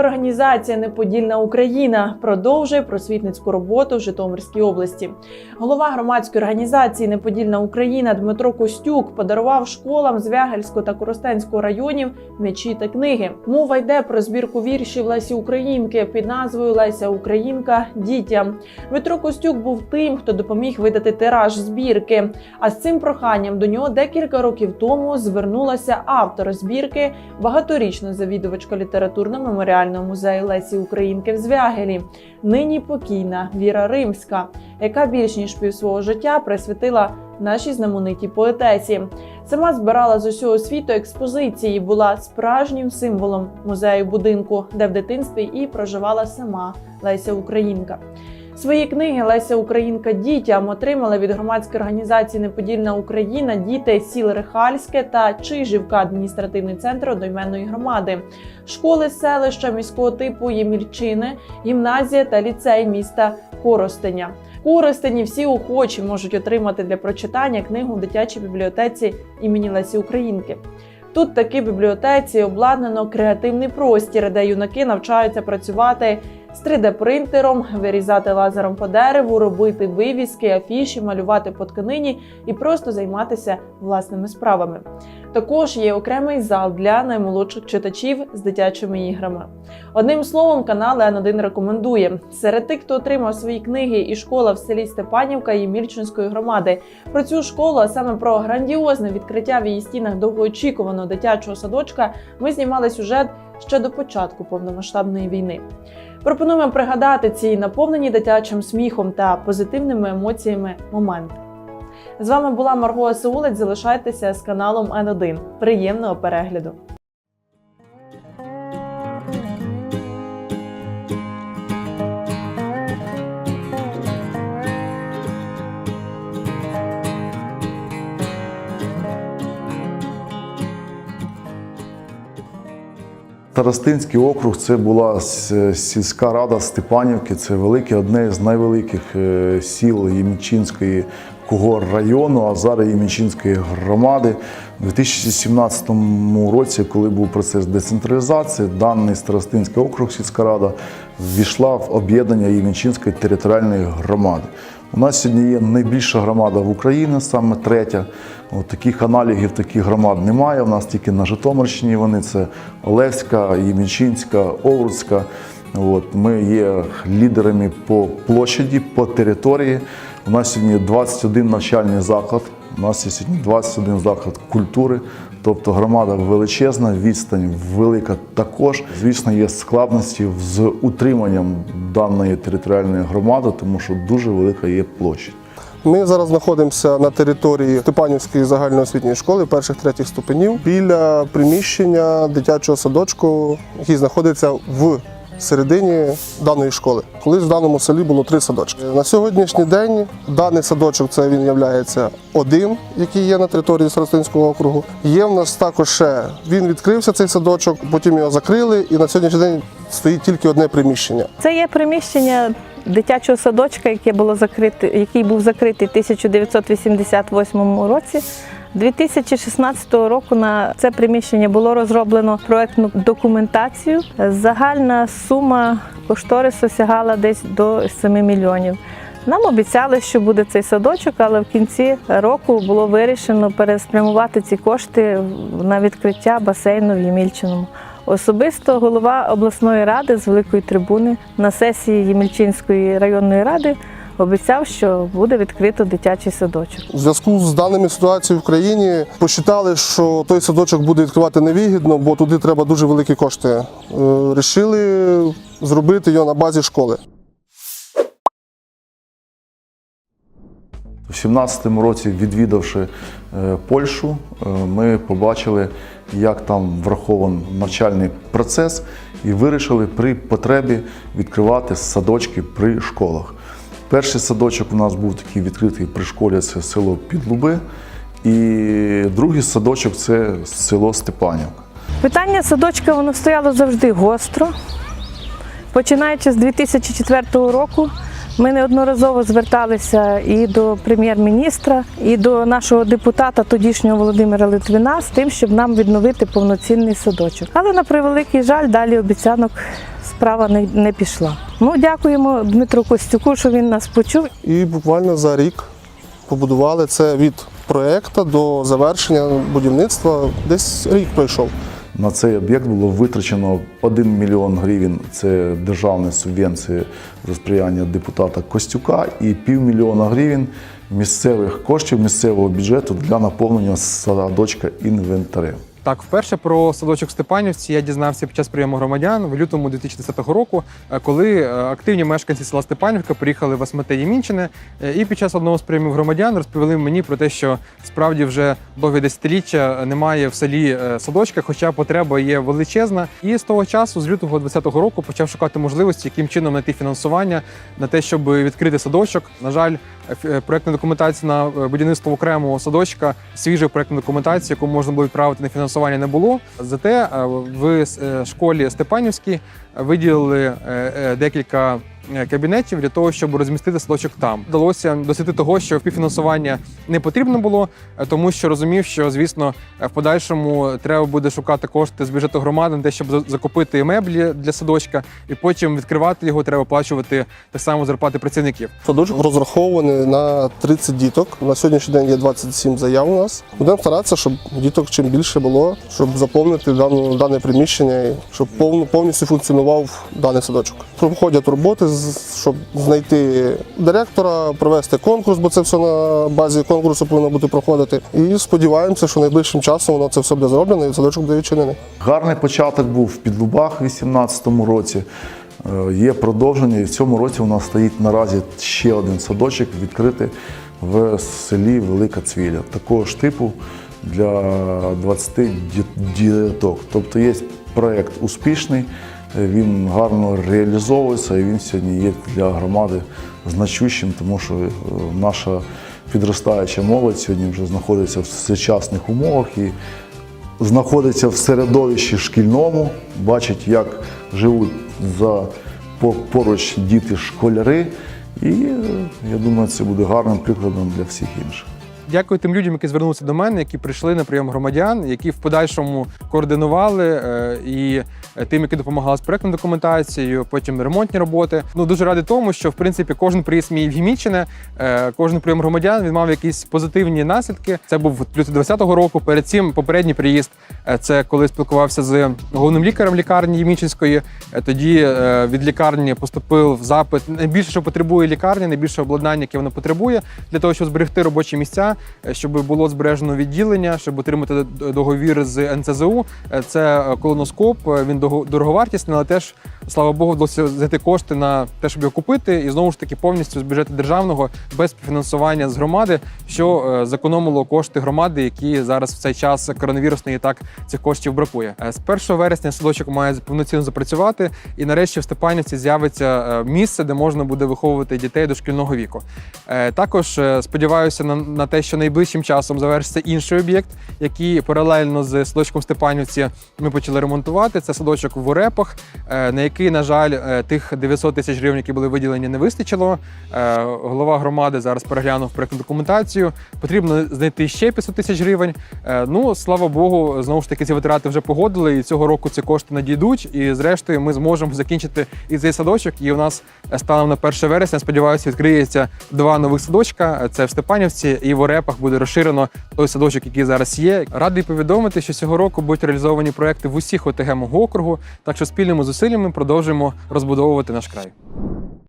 Організація Неподільна Україна продовжує просвітницьку роботу в Житомирській області. Голова громадської організації Неподільна Україна Дмитро Костюк подарував школам з Вягельського та Коростенського районів м'ячі та книги. Мова йде про збірку віршів Лесі Українки під назвою Леся Українка дітям. Дмитро Костюк був тим, хто допоміг видати тираж збірки. А з цим проханням до нього декілька років тому звернулася автор збірки, багаторічна завідувачка літературно-меморіального музею Лесі Українки в Звягелі, нині покійна Віра Римська, яка більш ніж пів свого життя присвятила нашій знаменитій поетесі. Сама збирала з усього світу експозиції, була справжнім символом музею будинку, де в дитинстві і проживала сама Леся Українка. Свої книги Леся Українка дітям отримали від громадської організації Неподільна Україна діти сіл Рихальське та Чижівка, адміністративний центр одноіменної громади, школи селища міського типу Ємільчини, гімназія та ліцей міста Коростеня. Коростені всі охочі можуть отримати для прочитання книгу в дитячій бібліотеці імені Лесі Українки. Тут таки бібліотеці обладнано креативний простір, де юнаки навчаються працювати з 3D-принтером, вирізати лазером по дереву, робити вивіски, афіші, малювати по тканині і просто займатися власними справами. Також є окремий зал для наймолодших читачів з дитячими іграми. Одним словом, канал Н1 рекомендує серед тих, хто отримав свої книги і школа в селі Степанівка і Мільчинської громади. Про цю школу, а саме про грандіозне відкриття в її стінах довгоочікуваного дитячого садочка, ми знімали сюжет ще до початку повномасштабної війни. Пропонуємо пригадати ці наповнені дитячим сміхом та позитивними емоціями моменти. З вами була Марго Сеулець. Залишайтеся з каналом Н1. Приємного перегляду! Тарастинський округ це була сільська рада Степанівки. Це велике, одне з найвеликих е, сіл Ємічинської кого району, а зараз Ємічинської громади. У 2017 році, коли був процес децентралізації, даний Старостинський округ, сільська рада, ввійшла в об'єднання Ємічинської територіальної громади. У нас сьогодні є найбільша громада в Україні, саме третя. От таких аналогів, таких громад немає. У нас тільки на Житомирщині вони це Олевська, Ємічинська, Овруцька. От, ми є лідерами по площаді, по території. У нас сьогодні 21 навчальний заклад. У нас є сьогодні 21 заклад культури. Тобто громада величезна, відстань велика також. Звісно, є складності з утриманням даної територіальної громади, тому що дуже велика є площа. Ми зараз знаходимося на території Степанівської загальноосвітньої школи перших третіх ступенів біля приміщення дитячого садочку, який знаходиться в середині даної школи. Колись в даному селі було три садочки. На сьогоднішній день даний садочок це він є один, який є на території Старостинського округу. Є в нас також ще він відкрився цей садочок, потім його закрили, і на сьогоднішній день стоїть тільки одне приміщення. Це є приміщення дитячого садочка, яке було закрите, який був закритий в 1988 році. 2016 року на це приміщення було розроблено проектну документацію. Загальна сума кошторису сягала десь до 7 мільйонів. Нам обіцяли, що буде цей садочок, але в кінці року було вирішено переспрямувати ці кошти на відкриття басейну в Ємільчиному. Особисто голова обласної ради з великої трибуни на сесії Ємельчинської районної ради обіцяв, що буде відкрито дитячий садочок. У зв'язку з даними ситуацією в країні посчитали, що той садочок буде відкривати невигідно, бо туди треба дуже великі кошти. Е, Рішили зробити його на базі школи. У 17-му році, відвідавши е, Польщу, е, ми побачили, як там врахований навчальний процес, і вирішили при потребі відкривати садочки при школах. Перший садочок у нас був такий відкритий при школі, це село Підлуби, і другий садочок це село Степанівка. Питання садочка воно стояло завжди гостро. Починаючи з 2004 року, Ми неодноразово зверталися і до прем'єр-міністра, і до нашого депутата тодішнього Володимира Литвина з тим, щоб нам відновити повноцінний садочок. Але на превеликий жаль, далі обіцянок справа не, не пішла. Ну, дякуємо Дмитру Костюку, що він нас почув І буквально за рік побудували це від проекту до завершення будівництва. Десь рік пройшов. На цей об'єкт було витрачено 1 мільйон гривень. Це державні субвенції за сприяння депутата Костюка і півмільйона гривень місцевих коштів місцевого бюджету для наповнення садочка інвентарем. Так, вперше про садочок Степанівці я дізнався під час прийому громадян в лютому 2010 року, е, коли е, активні мешканці села Степанівка приїхали в СМТ Ємінчине, е, і під час одного з прийомів громадян розповіли мені про те, що справді вже довгі десятиліття немає в селі садочка, хоча потреба є величезна. І з того часу, з лютого 2020 року, почав шукати можливості, яким чином знайти фінансування на те, щоб відкрити садочок. На жаль, е, проектна документація на е, будівництво окремого садочка, свіжої проектної документації, яку можна було відправити на фінансування, не було. Зате е, в школі Степанівській виділили декілька. Е, Кабінетів для того, щоб розмістити садочок там вдалося досягти того, що співфінансування не потрібно було, е, тому що розумів, що звісно в подальшому треба буде шукати кошти з бюджету громади те, щоб закупити меблі для садочка, і потім відкривати його. Треба оплачувати так само зарплати працівників. Садочок розрахований на 30 діток. На сьогоднішній день є 27 заяв у нас. Будемо старатися, щоб діток чим більше було, щоб заповнити дане приміщення щоб повністю функціонував даний садочок. Проходять роботи, щоб знайти директора, провести конкурс, бо це все на базі конкурсу повинно бути проходити. І сподіваємося, що найближчим часом воно це все буде зроблено і садочок буде відчинений. Гарний початок був в Підлубах у 2018 році. Е, Є продовження, і в цьому році у нас стоїть наразі ще один садочок відкритий в селі Велика Цвіля. Такого ж типу для 20 ді- діток. Тобто є проєкт успішний, він гарно реалізовується і він сьогодні є для громади значущим, тому що е, наша підростаюча молодь сьогодні вже знаходиться в сучасних умовах і знаходиться в середовищі шкільному, бачить, як живуть за поруч діти-школяри. І е, я думаю, це буде гарним прикладом для всіх інших. Дякую тим людям, які звернулися до мене, які прийшли на прийом громадян, які в подальшому координували е, і тим, які допомагали з проектною документацією, потім ремонтні роботи. Ну дуже радий тому, що в принципі кожен приїзд мій в Гімічине, е, кожен прийом громадян він мав якісь позитивні наслідки. Це був лютий 20-го року. Перед цим попередній приїзд е, це коли спілкувався з головним лікарем лікарні Ємічинської. Е, Тоді е, від лікарні поступив запит найбільше, що потребує лікарня, найбільше обладнання, яке вона потребує, для того, щоб зберегти робочі місця, е, щоб було збережено відділення, щоб отримати договір з НЦЗУ. Е, Це е, колоноскоп. е, Він дороговартісний, але теж слава Богу, вдалося знайти кошти на те, щоб його купити, і знову ж таки повністю з бюджету державного без фінансування з громади, що е, зекономило кошти громади, які зараз в цей час коронавірусний так цих коштів бракує. Е, З 1 вересня садочок має повноцінно запрацювати, і нарешті в Степанівці з'явиться е, місце, де можна буде виховувати дітей дошкільного віку. Е, Також сподіваюся на, на те, що найближчим часом завершиться інший об'єкт, який паралельно з садочком Степанівці ми почали ремонтувати. Це садочок в Орепах, е, на який, на жаль, е, тих 900 тисяч гривень, які були виділені, не вистачило. Е, Голова громади зараз переглянув проектну документацію. Потрібно знайти ще 500 тисяч гривень. Е, Ну, слава Богу, знову ж таки, ці витрати вже погодили, і цього року ці кошти надійдуть. І зрештою ми зможемо закінчити і цей садочок. І у нас станом на 1 вересня, сподіваюся, відкриється два нових садочка. Це в Степанівці і в Орепах буде розширено той садочок, який зараз є. Радий повідомити, що цього року будуть реалізовані проекти в усіх ОТГ мого округу. Так що спільними зусиллями продовжуємо розбудовувати наш край.